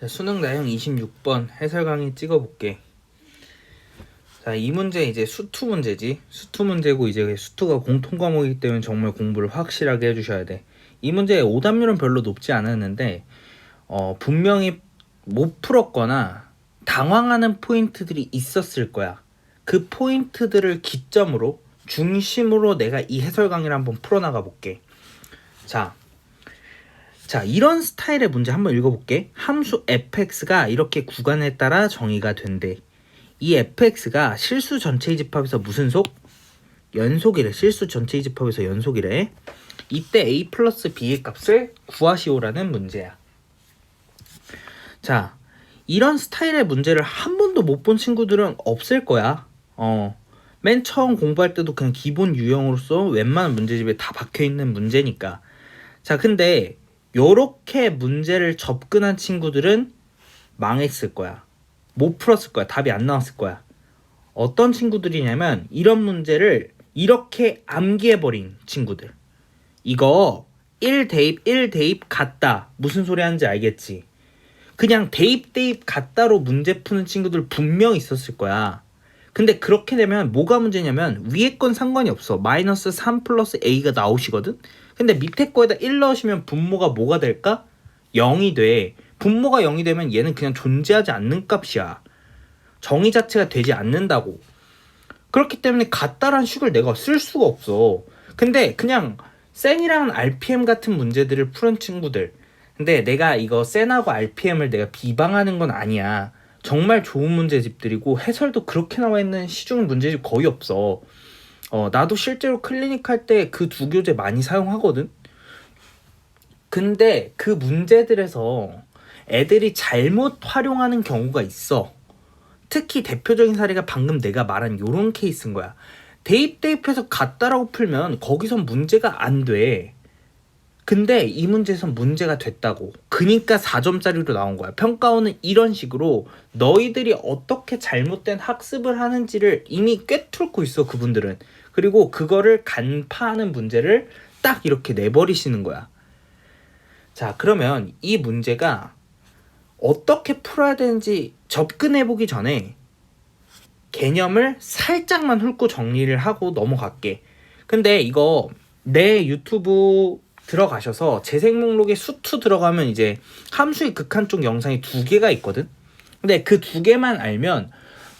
자, 수능 나형 26번 해설 강의 찍어볼게. 자, 이 문제 이제 수투 문제지. 수투 문제고 이제 수투가 공통 과목이기 때문에 정말 공부를 확실하게 해주셔야 돼. 이 문제의 오답률은 별로 높지 않았는데 어, 분명히 못 풀었거나 당황하는 포인트들이 있었을 거야. 그 포인트들을 기점으로 중심으로 내가 이 해설 강의를 한번 풀어나가 볼게. 자, 자, 이런 스타일의 문제 한번 읽어볼게. 함수 fx가 이렇게 구간에 따라 정의가 된대. 이 fx가 실수 전체의 집합에서 무슨 속? 연속이래. 실수 전체의 집합에서 연속이래. 이때 a 플러스 b의 값을 구하시오라는 문제야. 자, 이런 스타일의 문제를 한 번도 못 본 친구들은 없을 거야. 어. 맨 처음 공부할 때도 그냥 기본 유형으로서 웬만한 문제집에 다 박혀 있는 문제니까. 자, 근데 요렇게 문제를 접근한 친구들은 망했을 거야. 못 풀었을 거야. 답이 안 나왔을 거야. 어떤 친구들이냐면 이런 문제를 이렇게 암기해버린 친구들. 이거 1 대입 1 대입 같다. 무슨 소리 하는지 알겠지? 그냥 대입 대입 같다로 문제 푸는 친구들 분명 있었을 거야. 근데 그렇게 되면 뭐가 문제냐면 위에 건 상관이 없어. 마이너스 3 플러스 a가 나오시거든? 근데 밑에 거에다 1 넣으시면 분모가 뭐가 될까? 0이 돼. 분모가 0이 되면 얘는 그냥 존재하지 않는 값이야. 정의 자체가 되지 않는다고. 그렇기 때문에 같다란 식을 내가 쓸 수가 없어. 근데 그냥 센이랑 RPM 같은 문제들을 푸는 친구들. 근데 내가 이거 센하고 RPM을 내가 비방하는 건 아니야. 정말 좋은 문제집들이고 해설도 그렇게 나와 있는 시중 문제집 거의 없어. 어, 나도 실제로 클리닉 할 때 그 두 교재 많이 사용하거든. 근데 그 문제들에서 애들이 잘못 활용하는 경우가 있어. 특히 대표적인 사례가 방금 내가 말한 요런 케이스인 거야. 대입 대입해서 같다라고 풀면 거기선 문제가 안 돼. 근데 이 문제에선 문제가 됐다고. 그니까 4점짜리로 나온 거야. 평가원은 이런 식으로 너희들이 어떻게 잘못된 학습을 하는지를 이미 꿰뚫고 있어, 그분들은. 그리고 그거를 간파하는 문제를 딱 이렇게 내버리시는 거야. 자, 그러면 이 문제가 어떻게 풀어야 되는지 접근해 보기 전에 개념을 살짝만 훑고 정리를 하고 넘어갈게. 근데 이거 내 유튜브 들어가셔서 재생 목록에 수투 들어가면 이제 함수의 극한 쪽 영상이 두 개가 있거든. 근데 그 두 개만 알면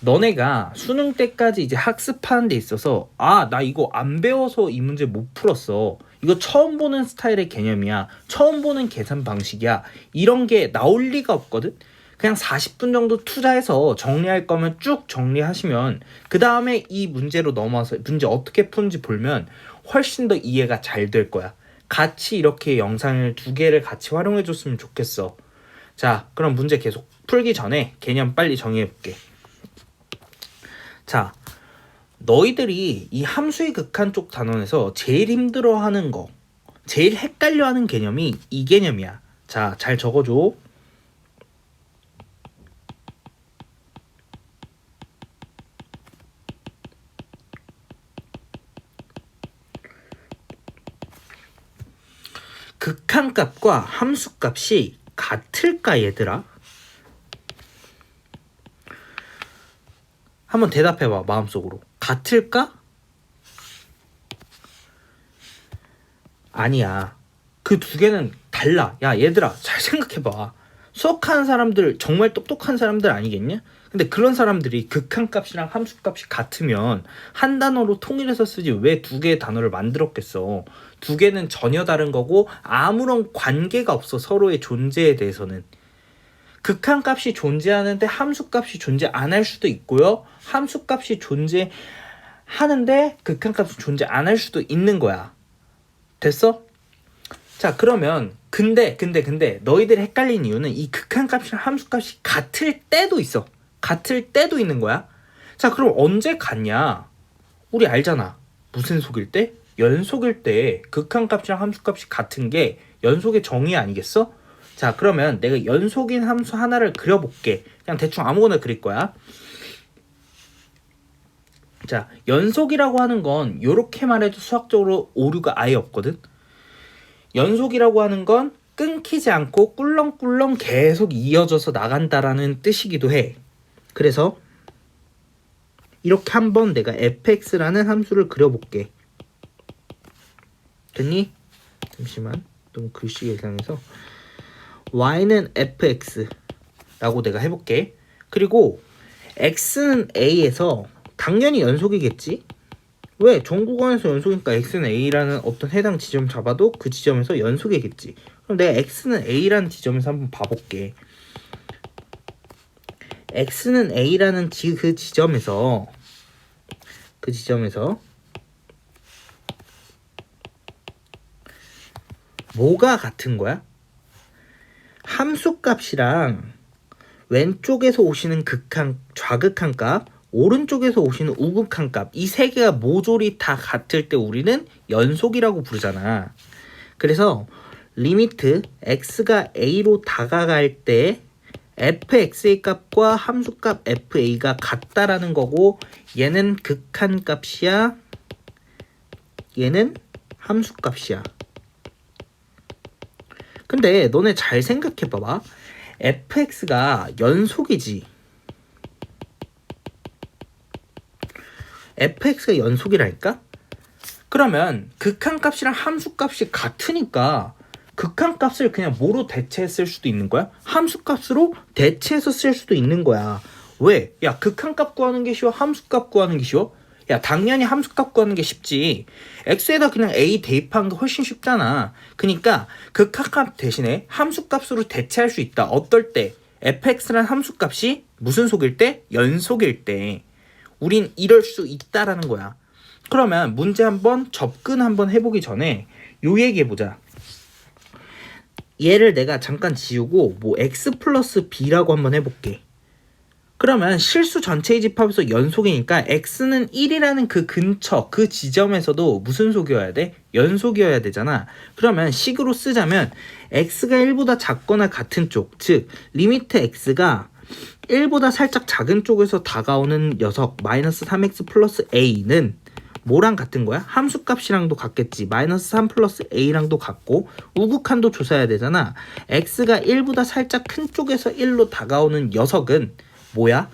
너네가 수능 때까지 이제 학습하는 데 있어서 아, 나 이거 안 배워서 이 문제 못 풀었어. 이거 처음 보는 스타일의 개념이야. 처음 보는 계산 방식이야. 이런 게 나올 리가 없거든. 그냥 40분 정도 투자해서 정리할 거면 쭉 정리하시면 그 다음에 이 문제로 넘어와서 문제 어떻게 푸는지 보면 훨씬 더 이해가 잘 될 거야. 같이 이렇게 영상을 두 개를 같이 활용해 줬으면 좋겠어. 자, 그럼 문제 계속 풀기 전에 개념 빨리 정의해 볼게. 자, 너희들이 이 함수의 극한 쪽 단원에서 제일 힘들어 하는 거, 제일 헷갈려 하는 개념이 이 개념이야. 자, 잘 적어줘. 극한값과 함수값이 같을까 얘들아? 한번 대답해봐 마음속으로. 같을까? 아니야. 그 두 개는 달라. 야 얘들아 잘 생각해봐. 수학하는 사람들 정말 똑똑한 사람들 아니겠냐? 근데 그런 사람들이 극한값이랑 함수값이 같으면 한 단어로 통일해서 쓰지 왜 두 개의 단어를 만들었겠어? 두 개는 전혀 다른 거고 아무런 관계가 없어 서로의 존재에 대해서는 극한값이 존재하는데 함수값이 존재 안 할 수도 있고요 함수값이 존재하는데 극한값이 존재 안 할 수도 있는 거야 됐어? 자 그러면 근데 근데 근데 너희들이 헷갈린 이유는 이 극한값이랑 함수값이 같을 때도 있어 같을 때도 있는 거야 자 그럼 언제 같냐 우리 알잖아 무슨 속일 때? 연속일 때 극한값이랑 함수값이 같은 게 연속의 정의 아니겠어? 자 그러면 내가 연속인 함수 하나를 그려볼게 그냥 대충 아무거나 그릴 거야 자 연속이라고 하는 건 이렇게 말해도 수학적으로 오류가 아예 없거든 연속이라고 하는 건 끊기지 않고 꿀렁꿀렁 계속 이어져서 나간다라는 뜻이기도 해. 그래서 이렇게 한번 내가 fx라는 함수를 그려볼게. 됐니? 잠시만. 너무 글씨가 이상해서 y는 fx라고 내가 해볼게. 그리고 x는 a에서 당연히 연속이겠지? 왜? 전구간에서 연속이니까 x는 a라는 어떤 해당 지점 잡아도 그 지점에서 연속이겠지. 그럼 내가 x는 a라는 지점에서 한번 봐볼게. x는 a라는 지, 그 지점에서 그 지점에서 뭐가 같은 거야? 함수 값이랑 왼쪽에서 오시는 극한 좌극한 값, 오른쪽에서 오시는 우극한 값, 이 세 개가 모조리 다 같을 때 우리는 연속이라고 부르잖아. 그래서 리미트 x가 a로 다가갈 때 fx의 값과 함수 값 fa가 같다라는 거고 얘는 극한 값이야. 얘는 함수 값이야. 근데 너네 잘 생각해 봐봐. fx가 연속이지. fx가 연속이라니까? 그러면 극한 값이랑 함수 값이 같으니까 극한 값을 그냥 뭐로 대체했을 수도 있는 거야? 함수 값으로 대체해서 쓸 수도 있는 거야. 왜? 야, 극한 값 구하는 게 쉬워? 함수 값 구하는 게 쉬워? 야, 당연히 함수 값 구하는 게 쉽지. x에다 그냥 a 대입하는 게 훨씬 쉽잖아. 그니까 극한 값 대신에 함수 값으로 대체할 수 있다. 어떨 때? fx라는 함수 값이 무슨 속일 때? 연속일 때. 우린 이럴 수 있다라는 거야. 그러면 문제 한번 접근 한번 해보기 전에 요 얘기해 보자. 얘를 내가 잠깐 지우고 뭐 x 플러스 b라고 한번 해볼게. 그러면 실수 전체의 집합에서 연속이니까 x는 1이라는 그 근처 그 지점에서도 무슨 속이어야 돼? 연속이어야 되잖아. 그러면 식으로 쓰자면 x가 1보다 작거나 같은 쪽, 즉 리미트 x가 1보다 살짝 작은 쪽에서 다가오는 녀석 마이너스 3x 플러스 a는 뭐랑 같은 거야? 함수값이랑도 같겠지. 마이너스 3 플러스 a랑도 같고 우극한도 조사해야 되잖아. x가 1보다 살짝 큰 쪽에서 1로 다가오는 녀석은 뭐야?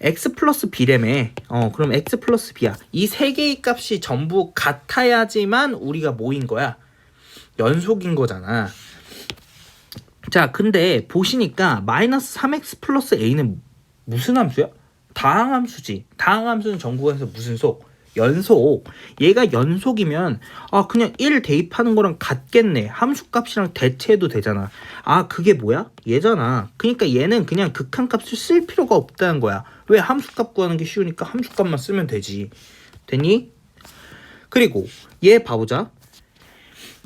x 플러스 b래매. 어, 그럼 x 플러스 b야. 이 세 개의 값이 전부 같아야지만 우리가 뭐인 거야? 연속인 거잖아. 자, 근데 보시니까 마이너스 3x 플러스 a는 무슨 함수야? 다항함수지. 다항함수는 전국에서 무슨 속? 연속. 얘가 연속이면 아 그냥 1 대입하는 거랑 같겠네. 함수값이랑 대체해도 되잖아. 아 그게 뭐야? 얘잖아. 그러니까 얘는 그냥 극한값을 쓸 필요가 없다는 거야. 왜 함수값 구하는 게 쉬우니까 함수값만 쓰면 되지. 되니? 그리고 얘 봐보자.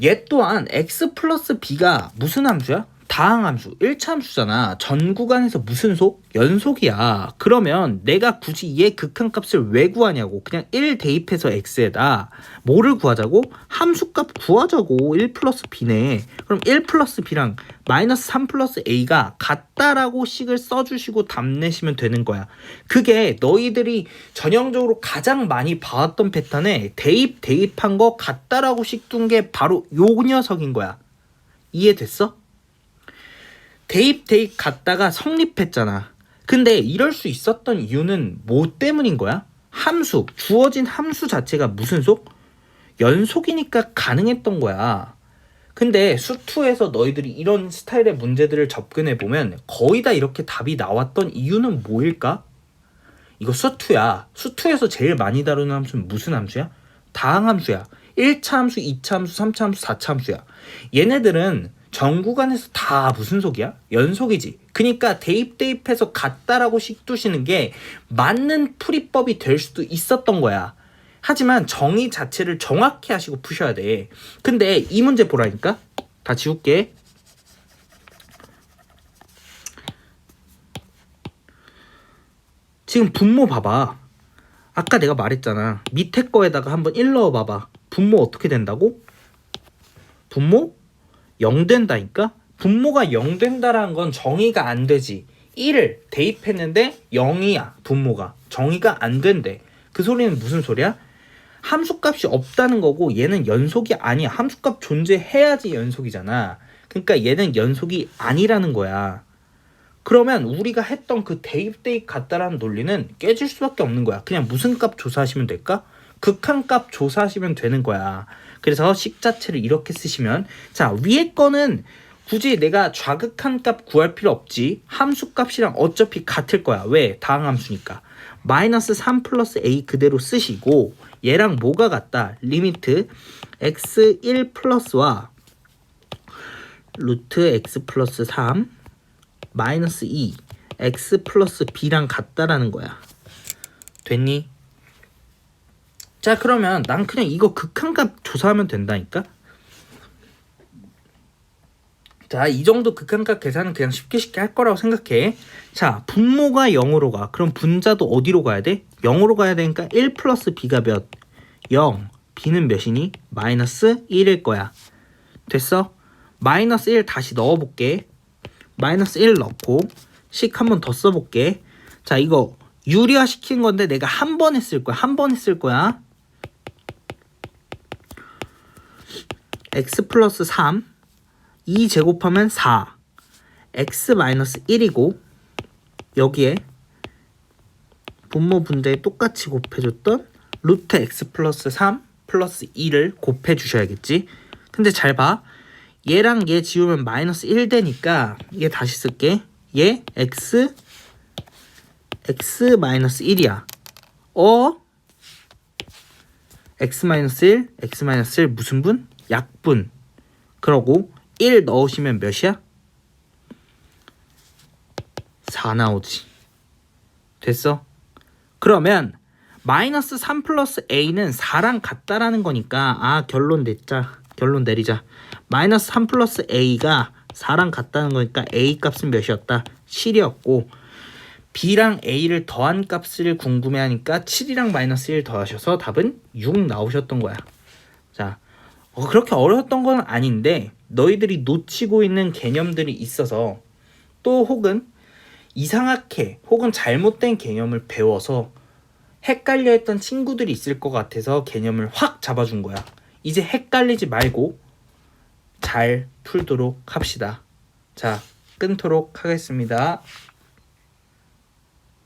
얘 또한 x 플러스 b가 무슨 함수야? 다항함수, 1차 함수잖아. 전 구간에서 무슨 속? 연속이야. 그러면 내가 굳이 얘 극한값을 왜 구하냐고. 그냥 1 대입해서 x에다 뭐를 구하자고? 함수값 구하자고. 1 플러스 b네. 그럼 1 플러스 b랑 마이너스 3 플러스 a가 같다라고 식을 써주시고 답 내시면 되는 거야. 그게 너희들이 전형적으로 가장 많이 봐왔던 패턴에 대입 대입한 거 같다라고 식 둔 게 바로 요 녀석인 거야. 이해됐어? 대입 대입 갔다가 성립했잖아. 근데 이럴 수 있었던 이유는 뭐 때문인 거야? 함수, 주어진 함수 자체가 무슨 속? 연속이니까 가능했던 거야. 근데 수투에서 너희들이 이런 스타일의 문제들을 접근해 보면 거의 다 이렇게 답이 나왔던 이유는 뭐일까? 이거 수투야. 수투에서 제일 많이 다루는 함수는 무슨 함수야? 다항 함수야. 1차 함수, 2차 함수, 3차 함수, 4차 함수야. 얘네들은 전 구간에서 다 무슨 속이야? 연속이지. 그니까 대입 대입해서 같다라고 식 두시는 게 맞는 풀이법이 될 수도 있었던 거야. 하지만 정의 자체를 정확히 하시고 푸셔야 돼. 근데 이 문제 보라니까? 다 지울게. 지금 분모 봐봐. 아까 내가 말했잖아. 밑에 거에다가 한번 1 넣어봐봐. 분모 어떻게 된다고? 분모 0 된다니까? 분모가 0 된다라는 건 정의가 안 되지. 1을 대입했는데 0이야, 분모가. 정의가 안 된대. 그 소리는 무슨 소리야? 함수값이 없다는 거고 얘는 연속이 아니야. 함수값 존재해야지 연속이잖아. 그러니까 얘는 연속이 아니라는 거야. 그러면 우리가 했던 그 대입 대입 같다라는 논리는 깨질 수밖에 없는 거야. 그냥 무슨 값 조사하시면 될까? 극한 값 조사하시면 되는 거야. 그래서 식 자체를 이렇게 쓰시면 자 위에 거는 굳이 내가 좌극한 값 구할 필요 없지. 함수 값이랑 어차피 같을 거야. 왜? 다항함수니까. 마이너스 3 플러스 a 그대로 쓰시고 얘랑 뭐가 같다? 리미트 x1 플러스와 루트 x 플러스 3 마이너스 2 x 플러스 b랑 같다라는 거야. 됐니? 자 그러면 난 그냥 이거 극한값 조사하면 된다니까? 자, 이 정도 극한값 계산은 그냥 쉽게 쉽게 할 거라고 생각해. 자, 분모가 0으로 가. 그럼 분자도 어디로 가야 돼? 0으로 가야 되니까 1 플러스 b가 몇? 0. b는 몇이니? 마이너스 1일 거야. 됐어? 마이너스 1 다시 넣어볼게. 마이너스 1 넣고 식 한 번 더 써볼게. 자, 이거 유리화 시킨 건데 내가 한 번 했을 거야. 한 번 했을 거야. X 플러스 3 2 제곱하면 4 x 마이너스 1이고 여기에 분모 분자에 똑같이 곱해줬던 루트 x 플러스 3 플러스 2를 곱해 주셔야겠지? 근데 잘 봐. 얘랑 얘 지우면 마이너스 1 되니까 얘 다시 쓸게. 얘 x x 마이너스 1이야. 어? X 마이너스 1 x 마이너스 1 무슨 분? 약분 그러고 1 넣으시면 몇이야? 4 나오지. 됐어? 그러면 마이너스 3 플러스 a는 4랑 같다라는 거니까 아 결론 냈자. 결론 내리자. 마이너스 3 플러스 a가 4랑 같다는 거니까 a 값은 몇이었다? 7이었고 b랑 a를 더한 값을 궁금해하니까 7이랑 마이너스 1 더하셔서 답은 6 나오셨던 거야. 자, 어, 그렇게 어려웠던 건 아닌데 너희들이 놓치고 있는 개념들이 있어서 또 혹은 이상하게 혹은 잘못된 개념을 배워서 헷갈려 했던 친구들이 있을 것 같아서 개념을 확 잡아준 거야. 이제 헷갈리지 말고 잘 풀도록 합시다. 자, 끊도록 하겠습니다.